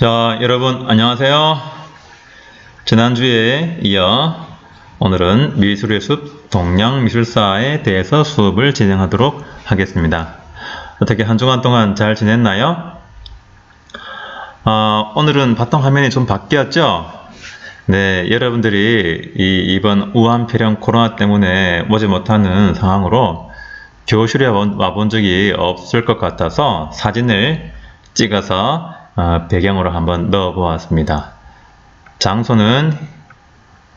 자, 여러분 안녕하세요. 지난주에 이어 오늘은 미술의 숲 동양미술사에 대해서 수업을 진행하도록 하겠습니다. 어떻게 한 주간 동안 잘 지냈나요? 어, 오늘은 바탕 화면이 좀 바뀌었죠? 네, 여러분들이 이, 이번 우한폐렴 코로나 때문에 오지 못하는 상황으로 교실에 와- 와본 적이 없을 것 같아서 사진을 찍어서 어, 배경으로 한번 넣어 보았습니다. 장소는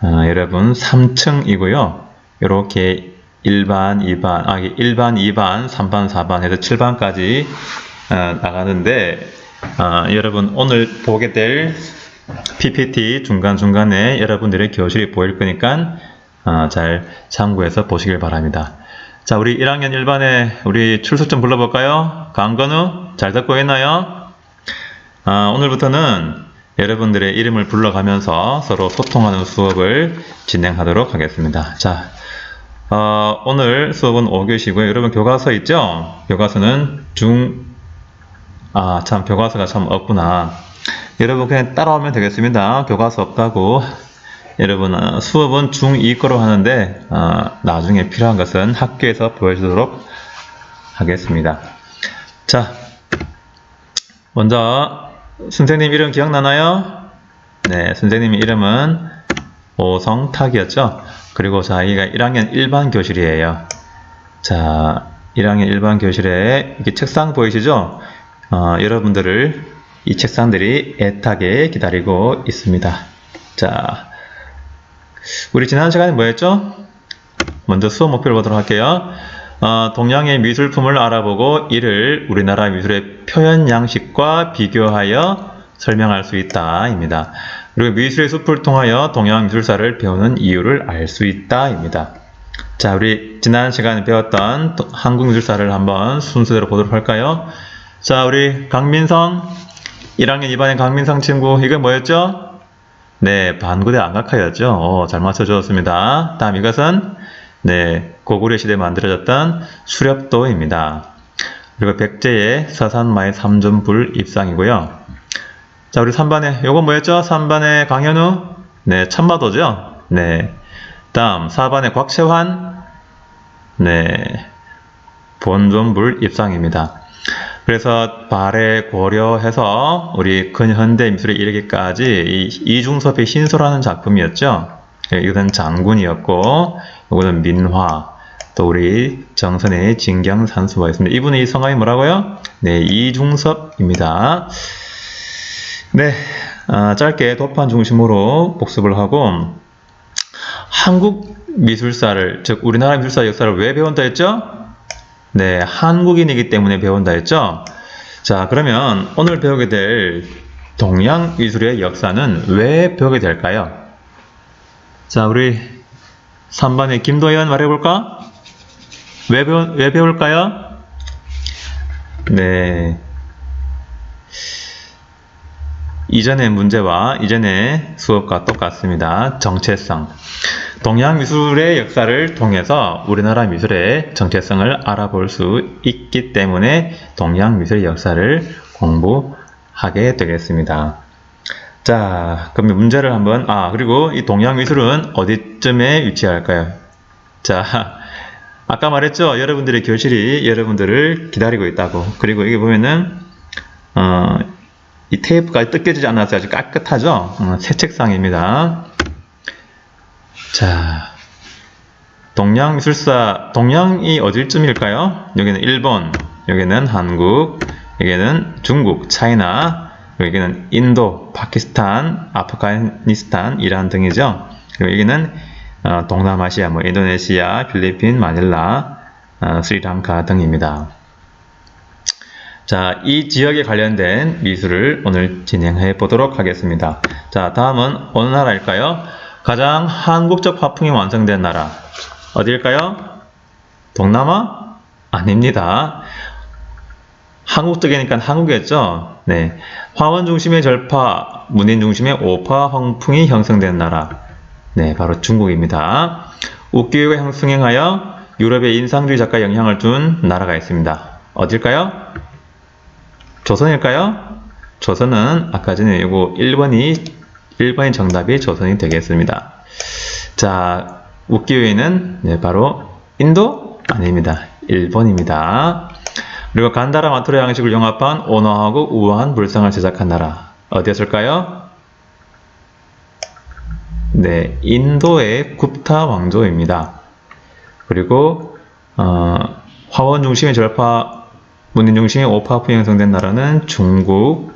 어, 여러분 3층이고요. 이렇게 1반, 2반, 아, 1반, 2반, 3반, 4반 해서 7반까지 어, 나가는데 어, 여러분 오늘 보게 될 PPT 중간중간에 여러분들의 교실이 보일 거니까 어, 잘 참고해서 보시길 바랍니다. 자, 우리 1학년 1반에 우리 출석 좀 불러볼까요? 강건우, 잘 듣고 있나요? 아, 오늘부터는 여러분들의 이름을 불러가면서 서로 소통하는 수업을 진행하도록 하겠습니다. 자, 어, 오늘 수업은 5교시고요. 여러분 교과서 있죠? 교과서는 중, 아, 참, 교과서가 참 없구나. 여러분 그냥 따라오면 되겠습니다. 교과서 없다고. 여러분, 어, 수업은 중2 거로 하는데, 어, 나중에 필요한 것은 학교에서 보여주도록 하겠습니다. 자, 먼저, 선생님 이름 기억나나요? 네, 선생님 이름은 오성탁이었죠? 그리고 저희가 1학년 1반 교실이에요. 자, 1학년 1반 교실에 이렇게 책상 보이시죠? 어, 여러분들을 이 책상들이 애타게 기다리고 있습니다. 자, 우리 지난 시간에 뭐였죠? 먼저 수업 목표를 보도록 할게요. 어, 동양의 미술품을 알아보고 이를 우리나라 미술의 표현 양식과 비교하여 설명할 수 있다입니다. 그리고 미술의 숲을 통하여 동양 미술사를 배우는 이유를 알 수 있다입니다. 자, 우리 지난 시간에 배웠던 또 한국 미술사를 한번 순서대로 보도록 할까요? 자, 우리 강민성 1학년 2반의 강민성 친구 이건 뭐였죠? 네, 반구대 안각화였죠. 어, 잘 맞춰 주었습니다. 다음 이것은 네, 고구려 시대에 만들어졌던 수렵도입니다. 그리고 백제의 서산마의 삼존불 입상이고요. 자, 우리 3반에 요건 뭐였죠? 3반의 강현우 네, 천마도죠. 네. 다음 4반의 곽채환 네. 본존불 입상입니다. 그래서 발에 고려해서 우리 근현대 미술에 이르기까지 이 이중섭의 신소라는 작품이었죠. 예, 이것은 장군이었고, 이거는 민화, 또 우리 정선의 진경산수가 있습니다. 이분의 이 성함이 뭐라고요? 네, 이중섭입니다. 네, 아, 짧게 도판 중심으로 복습을 하고, 한국 미술사를, 즉 우리나라 미술사 역사를 왜 배운다 했죠? 네, 한국인이기 때문에 배운다 했죠? 자, 그러면 오늘 배우게 될 동양 미술의 역사는 왜 배우게 될까요? 자, 우리 3반의 김도현 말해볼까? 왜, 배우, 왜 배울까요? 네. 이전의 문제와 이전의 수업과 똑같습니다. 정체성. 동양 미술의 역사를 통해서 우리나라 미술의 정체성을 알아볼 수 있기 때문에 동양 미술의 역사를 공부하게 되겠습니다. 자, 그럼 문제를 한번, 아, 그리고 이 동양 미술은 어디쯤에 위치할까요? 자, 아까 말했죠? 여러분들의 교실이 여러분들을 기다리고 있다고. 그리고 여기 보면은, 어, 이 테이프까지 뜯겨지지 않아서 아주 깨끗하죠? 어, 새 책상입니다. 자, 동양미술사, 동양이 어딜쯤일까요? 여기는 일본, 여기는 한국, 여기는 중국, 차이나, 여기는 인도, 파키스탄, 아프가니스탄, 이란 등이죠. 그리고 여기는 어, 동남아시아, 뭐 인도네시아, 필리핀, 마닐라, 어, 스리랑카 등입니다. 자, 이 지역에 관련된 미술을 오늘 진행해 보도록 하겠습니다. 자, 다음은 어느 나라일까요? 가장 한국적 화풍이 완성된 나라. 어디일까요? 동남아? 아닙니다. 한국 쪽이니까 한국이었죠? 네. 화원 중심의 절파, 문인 중심의 오파 황풍이 형성된 나라. 네, 바로 중국입니다. 우기요가 형성행하여 유럽의 인상주의 작가 영향을 준 나라가 있습니다. 어딜까요? 조선일까요? 조선은 아까 전에 이거 1번이 1번이 정답이 조선이 되겠습니다. 자, 우기요에는 네, 바로 인도 아닙니다. 1번입니다. 그리고 간다라 마토라 양식을 용합한 온화하고 우아한 불상을 제작한 나라 어디였을까요? 네, 인도의 굽타 왕조입니다. 그리고 어, 화원 중심의 절파, 문인 중심의 오파프 형성된 나라는 중국,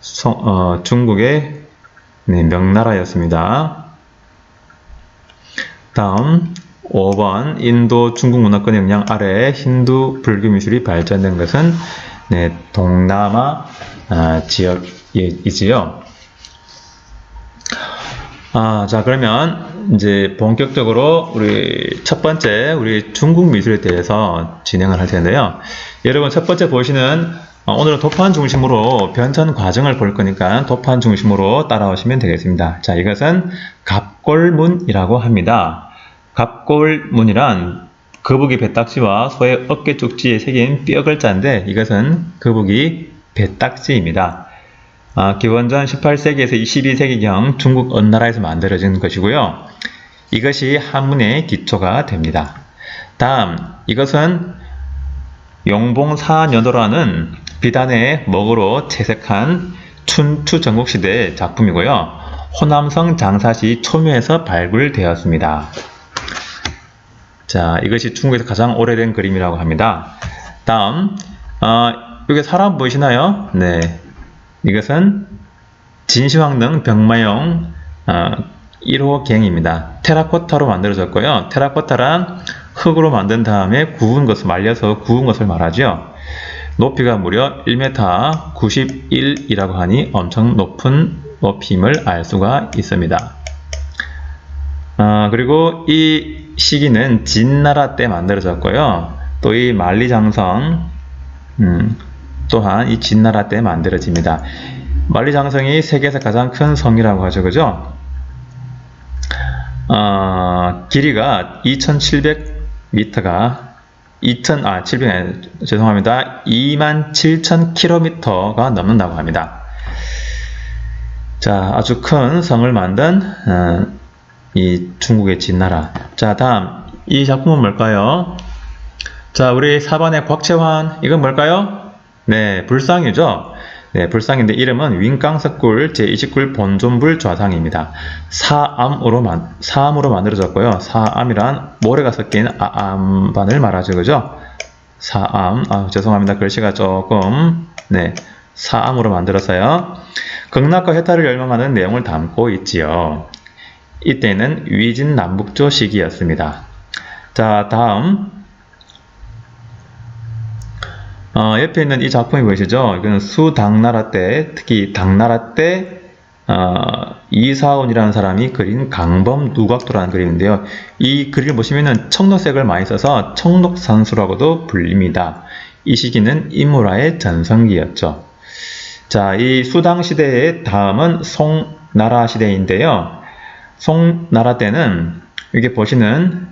성- 어, 중국의 네, 명나라였습니다. 다음 5번 인도 중국 문화권 영향 아래 힌두 불교 미술이 발전된 것은 네, 동남아 아, 지역이지요. 아, 자 그러면 이제 본격적으로 우리 첫 번째 우리 중국 미술에 대해서 진행을 할 텐데요. 여러분 첫 번째 보시는 어, 오늘은 도판 중심으로 변천 과정을 볼 거니까 도판 중심으로 따라오시면 되겠습니다. 자 이것은 갑골문이라고 합니다. 갑골문이란 거북이 배딱지와 소의 어깨 쪽지에 새긴 뼈 글자인데 이것은 거북이 배딱지입니다. 아, 기원전 18세기에서 22세기경 중국 어느 나라에서 만들어진 것이고요. 이것이 한문의 기초가 됩니다. 다음, 이것은 용봉사녀도라는 비단의 먹으로 채색한 춘추 전국시대 작품이고요. 호남성 장사시 초묘에서 발굴되었습니다. 자, 이것이 중국에서 가장 오래된 그림이라고 합니다. 다음, 어, 여기 사람 보이시나요? 네. 이것은 진시황릉 병마용 어, 1호 갱입니다. 테라코타로 만들어졌고요. 테라코타란 흙으로 만든 다음에 구운 것을 말려서 구운 것을 말하죠. 높이가 무려 1m 91이라고 하니 엄청 높은 높임을 알 수가 있습니다. 아, 그리고 이 시기는 진나라 때 만들어졌고요. 또 이 만리장성 음, 또한 이 진나라 때 만들어집니다. 만리장성이 세계에서 가장 큰 성이라고 하죠. 그죠? 어, 길이가 2,700m가 2,000, 아, 700, 죄송합니다. 27,000km가 넘는다고 합니다. 자, 아주 큰 성을 만든, 어, 이 중국의 진나라. 자, 다음. 이 작품은 뭘까요? 자, 우리 4번의 곽채환. 이건 뭘까요? 네, 불상이죠? 네, 불상인데 이름은 윙깡석굴 제29굴 본존불 좌상입니다. 사암으로 만, 사암으로 만들어졌고요. 사암이란 모래가 섞인 아암반을 말하죠. 그죠? 사암. 아, 죄송합니다. 글씨가 조금, 네, 사암으로 만들어서요. 극락과 해탈을 열망하는 내용을 담고 있지요. 이때는 위진 남북조 시기였습니다. 자, 다음. 어, 옆에 있는 이 작품이 보이시죠? 이거는 수당나라 때, 특히 당나라 때, 어, 이사원이라는 사람이 그린 강범 누각도라는 그림인데요. 이 그림을 보시면은 청록색을 많이 써서 청록산수라고도 불립니다. 이 시기는 이무라의 전성기였죠. 자, 이 수당 시대의 다음은 송나라 시대인데요. 송나라 때는 여기 보시는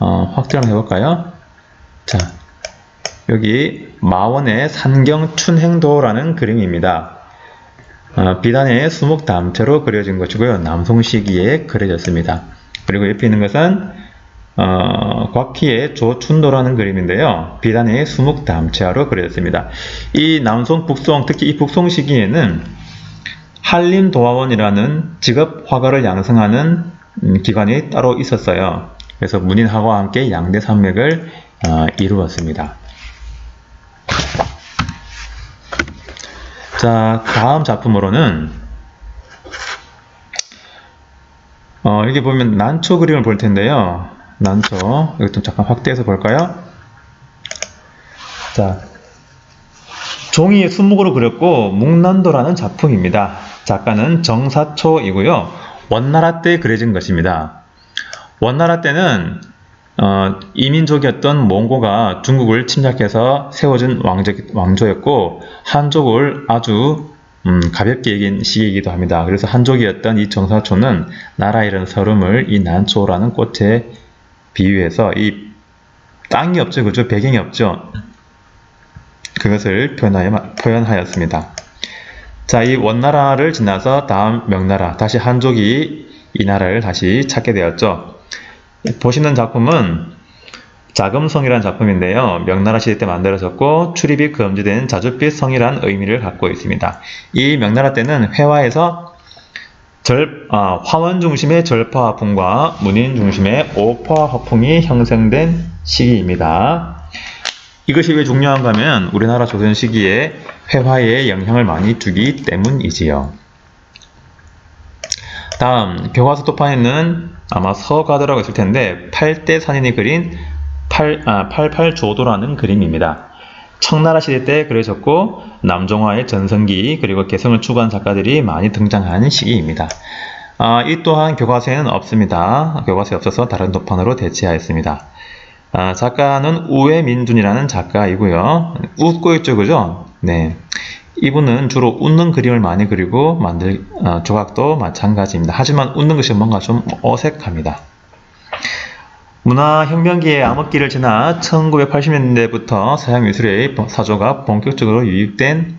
어, 확대 한번 해볼까요? 자, 여기 마원의 산경춘행도라는 그림입니다. 어, 비단의 수목 담채로 그려진 것이고요. 남송 시기에 그려졌습니다. 그리고 옆에 있는 것은 어, 곽희의 조춘도라는 그림인데요. 비단의 수목 담채화로 그려졌습니다. 이 남송, 북송, 특히 이 북송 시기에는 한림도화원이라는 직업 화가를 양성하는 음, 기관이 따로 있었어요. 그래서 문인하고와 함께 양대 산맥을 어, 이루었습니다. 자, 다음 작품으로는 어, 여기 보면 난초 그림을 볼 텐데요. 난초. 이것 좀 잠깐 확대해서 볼까요? 자, 종이에 수목으로 그렸고 묵난도라는 작품입니다. 작가는 정사초이고요. 원나라 때 그려진 것입니다. 원나라 때는 어, 이민족이었던 몽고가 중국을 침략해서 세워진 왕조, 왕조였고 한족을 아주 음, 가볍게 여긴 시기이기도 합니다. 그래서 한족이었던 이 정사초는 나라 잃은 서름을 이 난초라는 꽃에 비유해서 이 땅이 없죠, 그죠? 배경이 없죠. 그것을 표현하였습니다. 자, 이 원나라를 지나서 다음 명나라, 다시 한족이 이 나라를 다시 찾게 되었죠. 보시는 작품은 자금성이라는 작품인데요. 명나라 시대 때 만들어졌고 출입이 금지된 자줏빛 성이란 의미를 갖고 있습니다. 이 명나라 때는 회화에서 절, 아, 화원 중심의 절파 화풍과 문인 중심의 오파 화풍이 형성된 시기입니다. 이것이 왜 중요한가 하면 우리나라 조선 시기에 회화에 영향을 많이 주기 때문이지요. 다음 교과서 도판에는 아마 서가더라고 있을 텐데 8대 산인이 그린 8, 아, 88조도라는 그림입니다. 청나라 시대 때 그려졌고 남종화의 전성기 그리고 개성을 추구한 작가들이 많이 등장한 시기입니다. 아, 이 또한 교과서에는 없습니다. 교과서에 없어서 다른 도판으로 대체하였습니다. 아, 작가는 우회민준이라는 작가이고요. 웃고 있죠, 그죠? 네. 이분은 주로 웃는 그림을 많이 그리고 만들 어, 조각도 마찬가지입니다. 하지만 웃는 것이 뭔가 좀 어색합니다. 문화혁명기의 암흑기를 지나 1980년대부터 서양미술의 사조가 본격적으로 유입된,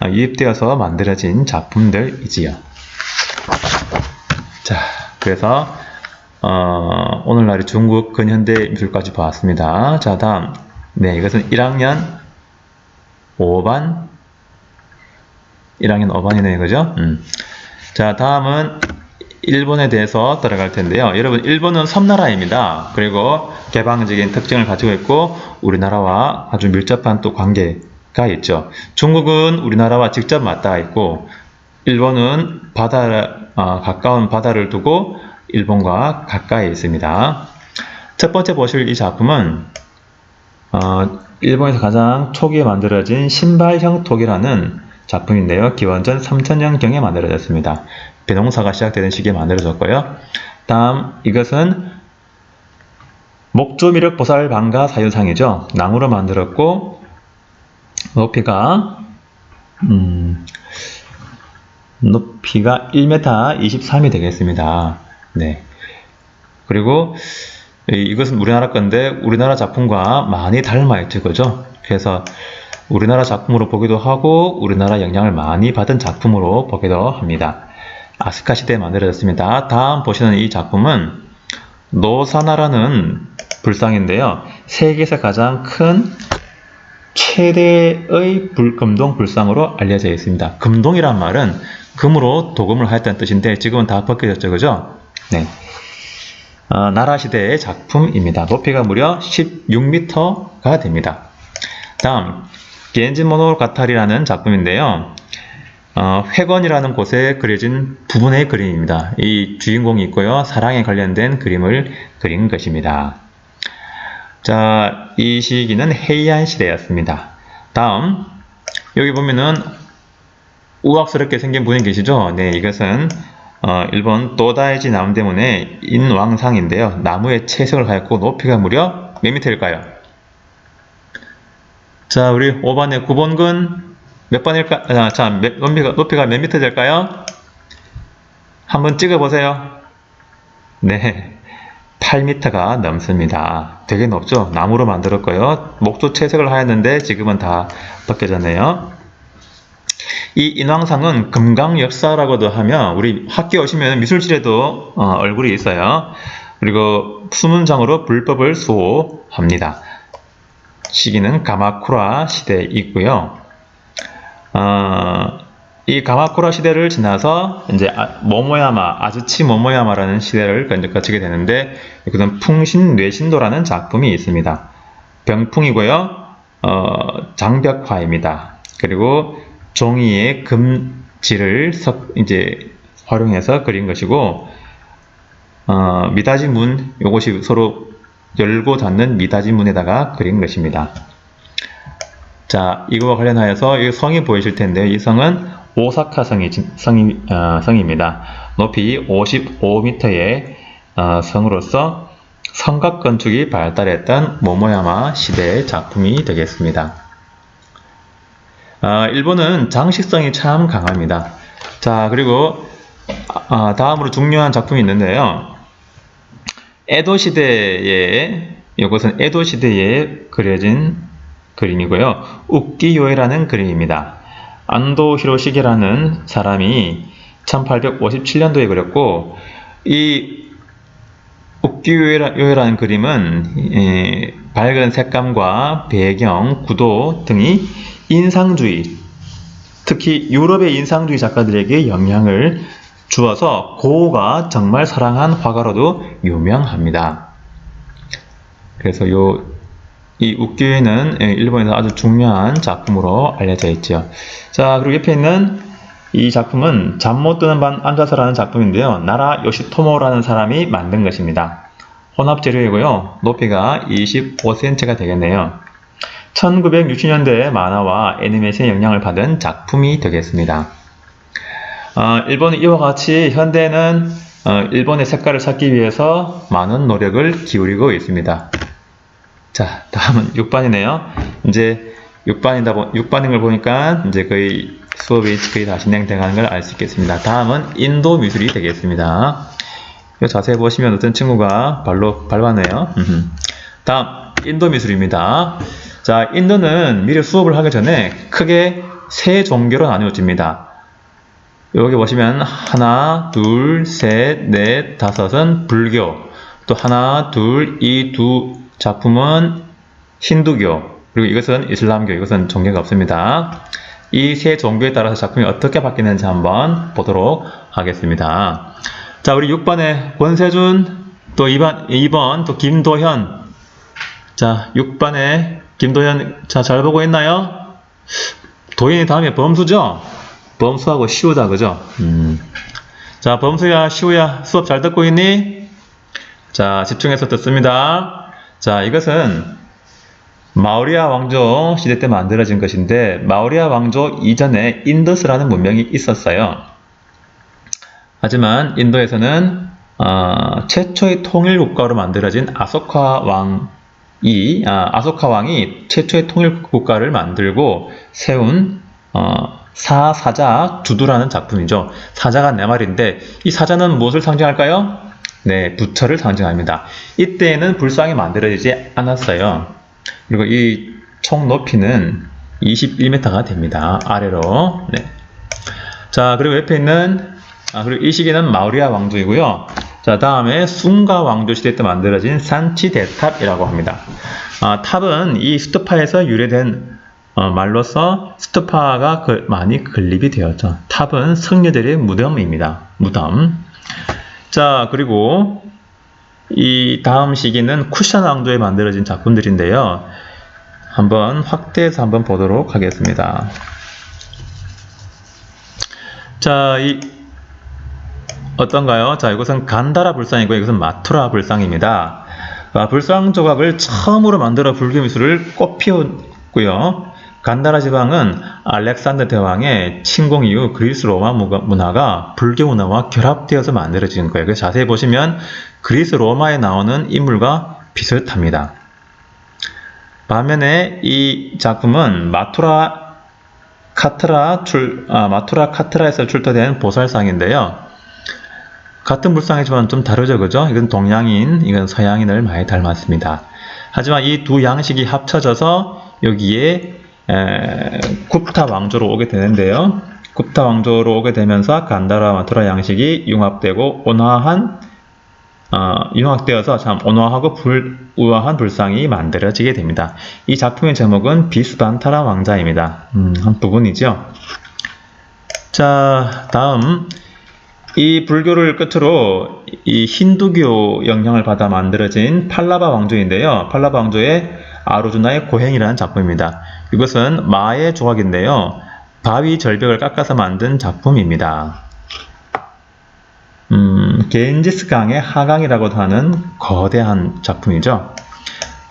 아, 유입되어서 만들어진 작품들이지요. 자, 그래서 어, 오늘날의 중국 근현대 미술까지 봤습니다. 자, 다음. 네, 이것은 1학년 5반 1학년 5반이네, 그죠? 음. 자, 다음은 일본에 대해서 들어갈 텐데요. 여러분, 일본은 섬나라입니다. 그리고 개방적인 특징을 가지고 있고, 우리나라와 아주 밀접한 또 관계가 있죠. 중국은 우리나라와 직접 맞닿아 있고, 일본은 바다, 어, 가까운 바다를 두고 일본과 가까이 있습니다. 첫 번째 보실 이 작품은, 어, 일본에서 가장 초기에 만들어진 신발형 토기라는 작품인데요. 기원전 3000년경에 만들어졌습니다. 배농사가 시작되는 시기에 만들어졌고요. 다음 이것은 목조미륵 보살 방가 사유상이죠. 나무로 만들었고 높이가 음, 높이가 1m 23이 되겠습니다. 네. 그리고 이것은 우리나라 건데 우리나라 작품과 많이 닮아 있죠, 그죠? 그래서 우리나라 작품으로 보기도 하고 우리나라 영향을 많이 받은 작품으로 보기도 합니다. 아스카 시대에 만들어졌습니다. 다음 보시는 이 작품은 노사나라는 불상인데요. 세계에서 가장 큰 최대의 불, 금동 불상으로 알려져 있습니다. 금동이란 말은 금으로 도금을 하였다는 뜻인데 지금은 다 벗겨졌죠. 그죠? 네. 어, 나라 시대의 작품입니다. 높이가 무려 16m가 됩니다. 다음 겐지모노 가타리라는 작품인데요. 어, 회관이라는 곳에 그려진 부분의 그림입니다. 이 주인공이 있고요. 사랑에 관련된 그림을 그린 것입니다. 자, 이 시기는 헤이안 시대였습니다. 다음, 여기 보면은 우악스럽게 생긴 분이 계시죠? 네, 이것은 어, 일본 또다이지 나무 때문에 인왕상인데요. 나무에 채색을 하였고 높이가 무려 몇 미터일까요? 자, 우리 5번의 9번근 몇 번일까? 아, 자, 몇, 높이가, 높이가 몇 미터 될까요? 한번 찍어보세요. 네. 8m가 넘습니다. 되게 높죠? 나무로 만들었고요. 목조 채색을 하였는데 지금은 다 벗겨졌네요. 이 인왕상은 금강역사라고도 하며 우리 학교 오시면 미술실에도 어, 얼굴이 있어요. 그리고 수문장으로 불법을 수호합니다. 시기는 가마쿠라 시대이고요. 어, 이 가마쿠라 시대를 지나서 이제 아, 모모야마 아즈치 모모야마라는 시대를 거치게 되는데 이것은 풍신 뇌신도라는 작품이 있습니다. 병풍이고요. 어, 장벽화입니다. 그리고 종이에 금지를 석, 이제 활용해서 그린 것이고 어, 미다지 문 이것이 서로 열고 닫는 미닫이 문에다가 그린 것입니다. 자, 이거와 관련하여서 이 성이 보이실 텐데요. 이 성은 오사카 성이, 성이, 어, 성입니다. 높이 55m의 어, 성으로서 성곽 건축이 발달했던 모모야마 시대의 작품이 되겠습니다. 어, 일본은 장식성이 참 강합니다. 자, 그리고 아, 다음으로 중요한 작품이 있는데요. 에도 시대에 이것은 에도 시대에 그려진 그림이고요. 우끼요에라는 그림입니다. 안도 히로시게라는 사람이 1857년도에 그렸고 이 우끼요에라는 그림은 에, 밝은 색감과 배경, 구도 등이 인상주의, 특히 유럽의 인상주의 작가들에게 영향을 주어서 고우가 정말 사랑한 화가로도 유명합니다. 그래서 요, 이 우끼요에는 예, 일본에서 아주 중요한 작품으로 알려져 있죠. 자, 그리고 옆에 있는 이 작품은 잠 못 드는 밤 앉아서라는 작품인데요. 나라 요시토모라는 사람이 만든 것입니다. 혼합 재료이고요. 높이가 25cm가 되겠네요. 1960년대 만화와 애니메이션의 영향을 받은 작품이 되겠습니다. 어, 일본은 이와 같이 현대는 어, 일본의 색깔을 찾기 위해서 많은 노력을 기울이고 있습니다. 자, 다음은 6반이네요. 이제 6반이다 보, 6반인 걸 보니까 이제 거의 수업이 거의 다 진행돼가는 걸 알 수 있겠습니다. 다음은 인도 미술이 되겠습니다. 이 자세히 보시면 어떤 친구가 발로 밟았네요. 다음 인도 미술입니다. 자, 인도는 미리 수업을 하기 전에 크게 세 종교로 나누어집니다. 여기 보시면 하나, 둘, 셋, 넷, 다섯은 불교. 또 하나, 둘, 이 두 작품은 힌두교. 그리고 이것은 이슬람교. 이것은 종교가 없습니다. 이 세 종교에 따라서 작품이 어떻게 바뀌는지 한번 보도록 하겠습니다. 자, 우리 6번에 권세준, 또 2번, 2번, 또 김도현. 자, 6번에 김도현, 자, 잘 보고 있나요? 도현이 다음에 범수죠? 범수하고 시우다, 그죠? 음. 자, 범수야, 시우야, 수업 잘 듣고 있니? 자, 집중해서 듣습니다. 자, 이것은 마우리아 왕조 시대 때 만들어진 것인데, 마우리아 왕조 이전에 인더스라는 문명이 있었어요. 하지만 인도에서는 어, 최초의 통일 국가로 만들어진 아소카 왕이 아, 소카 왕이 최초의 통일 국가를 만들고 세운 어, 사 사자 주두라는 작품이죠. 사자가 네 마리인데 이 사자는 무엇을 상징할까요? 네, 부처를 상징합니다. 이때에는 불상이 만들어지지 않았어요. 그리고 이 총 높이는 21m가 됩니다. 아래로. 네. 자, 그리고 옆에 있는 아, 그리고 이 시기는 마우리아 왕조이고요. 자, 다음에 숭가 왕조 시대 때 만들어진 산치대탑이라고 합니다. 아, 탑은 이 스투파에서 유래된 어, 말로서 스투파가 그, 많이 건립이 되었죠. 탑은 성녀들의 무덤입니다. 무덤. 자, 그리고 이 다음 시기는 쿠션 왕조에 만들어진 작품들인데요. 한번 확대해서 한번 보도록 하겠습니다. 자, 이 어떤가요? 자, 이것은 간다라 불상이고 이것은 마투라 불상입니다. 아, 불상 조각을 처음으로 만들어 불교 미술을 꽃피웠고요. 간다라 지방은 알렉산더 대왕의 침공 이후 그리스 로마 문화가 불교 문화와 결합되어서 만들어진 거예요. 그래서 자세히 보시면 그리스 로마에 나오는 인물과 비슷합니다. 반면에 이 작품은 마투라 카트라 출, 아, 마투라 카트라에서 출토된 보살상인데요. 같은 불상이지만 좀 다르죠, 그죠? 이건 동양인, 이건 서양인을 많이 닮았습니다. 하지만 이 두 양식이 합쳐져서 여기에 에, 굽타 왕조로 오게 되는데요. 굽타 왕조로 오게 되면서 간다라 마투라 양식이 융합되고 온화한 어, 융합되어서 참 온화하고 불, 우아한 불상이 만들어지게 됩니다. 이 작품의 제목은 비스반타라 왕자입니다. 음, 한 부분이죠. 자, 다음 이 불교를 끝으로 이 힌두교 영향을 받아 만들어진 팔라바 왕조인데요. 팔라바 왕조의 아루주나의 고행이라는 작품입니다. 이것은 마의 조각인데요. 바위 절벽을 깎아서 만든 작품입니다. 음, 겐지스 강의 하강이라고도 하는 거대한 작품이죠.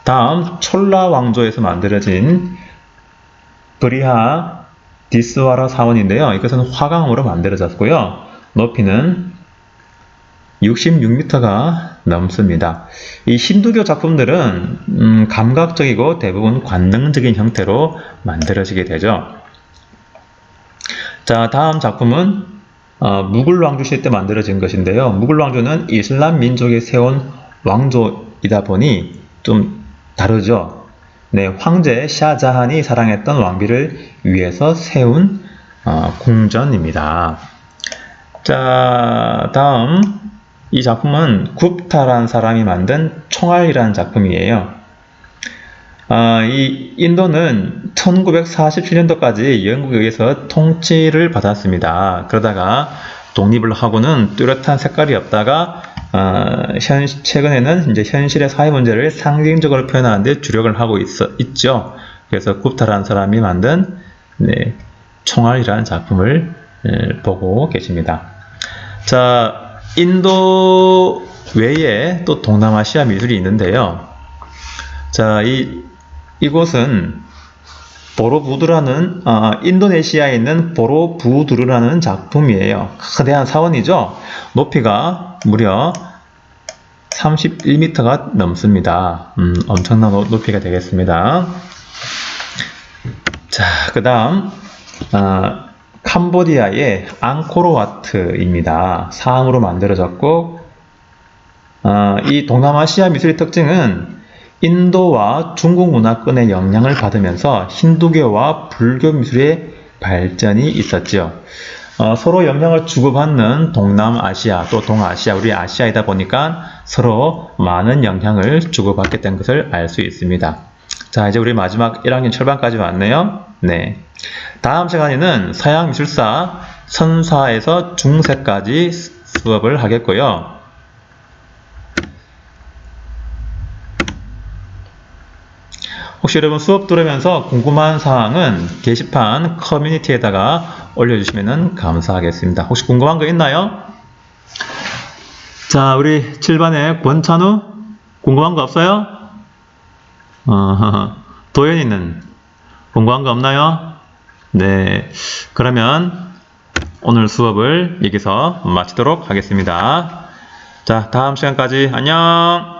다음 촐라 왕조에서 만들어진 브리하 디스와라 사원인데요. 이것은 화강으로 만들어졌고요. 높이는 66m가 넘습니다. 이 힌두교 작품들은 음, 감각적이고 대부분 관능적인 형태로 만들어지게 되죠. 자, 다음 작품은 어, 무굴 왕조 시대 때 만들어진 것인데요. 무굴 왕조는 이슬람 민족이 세운 왕조이다 보니 좀 다르죠. 네, 황제 샤자한이 사랑했던 왕비를 위해서 세운 어, 궁전입니다. 자, 다음 이 작품은 굽타라는 사람이 만든 총알이라는 작품이에요. 아, 이 인도는 1947년도까지 영국에 의해서 통치를 받았습니다. 그러다가 독립을 하고는 뚜렷한 색깔이 없다가 어, 현, 최근에는 이제 현실의 사회 문제를 상징적으로 표현하는 데 주력을 하고 있어, 있죠. 그래서 굽타라는 사람이 만든 네, 총알이라는 작품을 예, 보고 계십니다. 자, 인도 외에 또 동남아시아 미술이 있는데요. 자, 이, 이곳은 보로부두라는, 아, 인도네시아에 있는 보로부두르라는 작품이에요. 거대한 사원이죠. 높이가 무려 31m가 넘습니다. 음, 엄청난 높- 높이가 되겠습니다. 자, 그 다음, 아, 캄보디아의 앙코르와트입니다. 상으로 만들어졌고, 아, 이 동남아시아 미술의 특징은 인도와 중국 문화권의 영향을 받으면서 힌두교와 불교 미술의 발전이 있었죠. 어, 서로 영향을 주고받는 동남아시아 또 동아시아 우리 아시아이다 보니까 서로 많은 영향을 주고받게 된 것을 알 수 있습니다. 자 이제 우리 마지막 1학년 철반까지 왔네요. 네. 다음 시간에는 서양 미술사 선사에서 중세까지 수업을 하겠고요. 혹시 여러분 수업 들으면서 궁금한 사항은 게시판 커뮤니티에다가 올려주시면 감사하겠습니다. 혹시 궁금한 거 있나요? 자, 우리 7반의 권찬우 궁금한 거 없어요? 어, 도현이는 궁금한 거 없나요? 네, 그러면 오늘 수업을 여기서 마치도록 하겠습니다. 자, 다음 시간까지 안녕!